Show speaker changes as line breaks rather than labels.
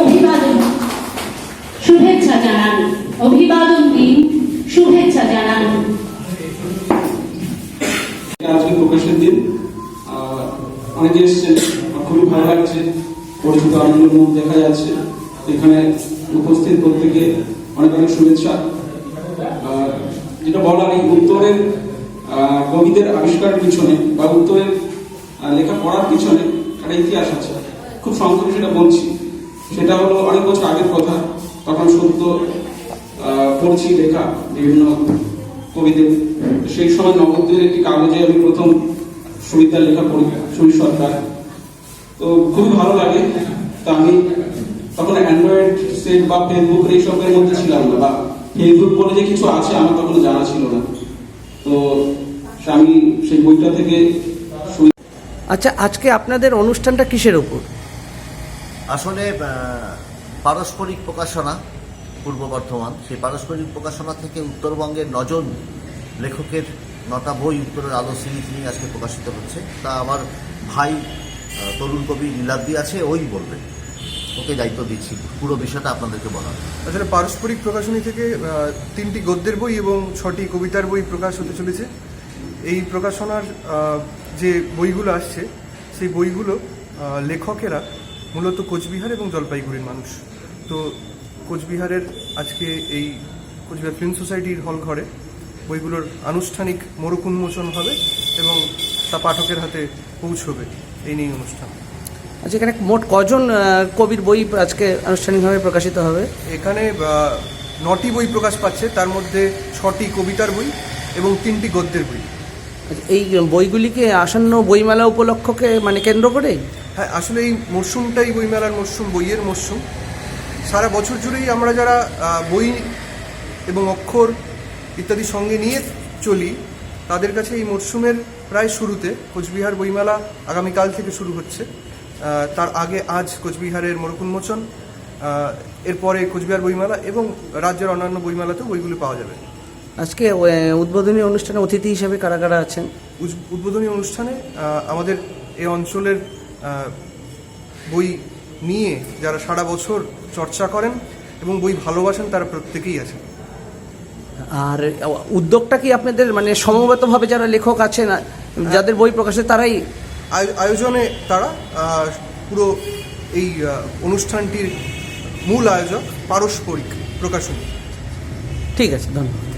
অভিবাদন। শুভেচ্ছা জানান। অভিবাদন দিন। শুভেচ্ছা জানান।
আজকে প্রকাশের দিন। অনেকে এসছেন খুবই ভালো লাগছে। পরিচিত আনন্দ মুখ দেখা যাচ্ছে। এখানে উপস্থিত প্রত্যেকে অনেক অনেক শুভেচ্ছা। যেটা বলার, এই উত্তরের কবিদের আবিষ্কারের পিছনে বা উত্তরের লেখা পড়ার পিছনে একটা ইতিহাস আছে। খুব সংক্ষেপে সেটা বলছি। সেটা হলো অনেক বছর আগের কথা। তখন সত্য পড়ছি লেখা বিভিন্ন কবিদের। সেই সময় নবদ্বীপের একটি কাগজে আমি প্রথম সুবিধার লেখা পড়ি সুরি সরকার তো খুবই ভালো লাগে। তো আমি তখন অ্যান্ড্রয়েড সেট বা ফেসবুক এইসবের মধ্যে ছিলাম না, বা ফেসবুক বলে যে কিছু আছে আমার তখন জানা ছিল না। তো আমি সেই বইটা থেকে
আচ্ছা আজকে আপনাদের অনুষ্ঠানটা কিসের উপর?
আসলে পারস্পরিক প্রকাশনা পূর্ব বর্ধমান, সেই পারস্পরিক প্রকাশনা থেকে উত্তরবঙ্গের নজন লেখকের নটা বই উত্তরের আলো সিরিজ নিয়ে আজকে প্রকাশিত হচ্ছে। তা আমার ভাই তরুণ কবি লীলাদ্রি আছে, ওই বলবে ওকে দায়িত্ব দিচ্ছি, পুরো বিষয়টা আপনাদেরকে বলার।
আসলে পারস্পরিক প্রকাশনী থেকে তিনটি গদ্যের বই এবং ছটি কবিতার বই প্রকাশ হতে চলেছে। এই প্রকাশনার যে বইগুলো আসছে, সেই বইগুলো লেখকেরা মূলত কোচবিহার এবং জলপাইগুড়ির মানুষ। তো কোচবিহারের আজকে এই কোচবিহার ফিল্ম সোসাইটির হল ঘরে বইগুলোর আনুষ্ঠানিক মোড়ক উন্মোচন হবে এবং তা পাঠকের হাতে পৌঁছবে। এই নিয়ে অনুষ্ঠান।
আচ্ছা এখানে মোট কজন কবির বই আজকে আনুষ্ঠানিকভাবে প্রকাশিত হবে?
এখানে নটি বই প্রকাশ পাচ্ছে তার মধ্যে ছটি কবিতার বই এবং তিনটি গদ্যের বই।
আচ্ছা, এই বইগুলিকে আসন্ন বইমেলা উপলক্ষকে মানে কেন্দ্র করে
হ্যাঁ আসলে এই মরশুমটাই বইমেলার মরশুম বইয়ের মরশুম। সারা বছর জুড়েই আমরা যারা বই এবং অক্ষর ইত্যাদি সঙ্গে নিয়ে চলি তাদের কাছে এই মরশুমের প্রায় শুরুতে কোচবিহার বইমেলা আগামীকাল থেকে শুরু হচ্ছে। তার আগে আজ কোচবিহারের মোড়ক উন্মোচন এরপরে কোচবিহার বইমেলা এবং রাজ্যের অন্যান্য বইমেলাতেও বইগুলি পাওয়া যাবে।
আজকে উদ্বোধনী অনুষ্ঠানে অতিথি হিসেবে কারা কারা আছেন?
উদ্বোধনী অনুষ্ঠানে আমাদের এই অঞ্চলের বই নিয়ে যারা সারা বছর চর্চা করেন এবং বই ভালোবাসেন তারা প্রত্যেকেই আছেন।
আর উদ্যোগটা কি আপনাদের মানে সমবেতভাবে যারা লেখক আছেন যাদের বই প্রকাশে তারাই?
আয়- আয়োজনে তারা পুরো এই অনুষ্ঠানটির মূল আয়োজক পারস্পরিক প্রকাশনী।
ঠিক আছে ধন্যবাদ।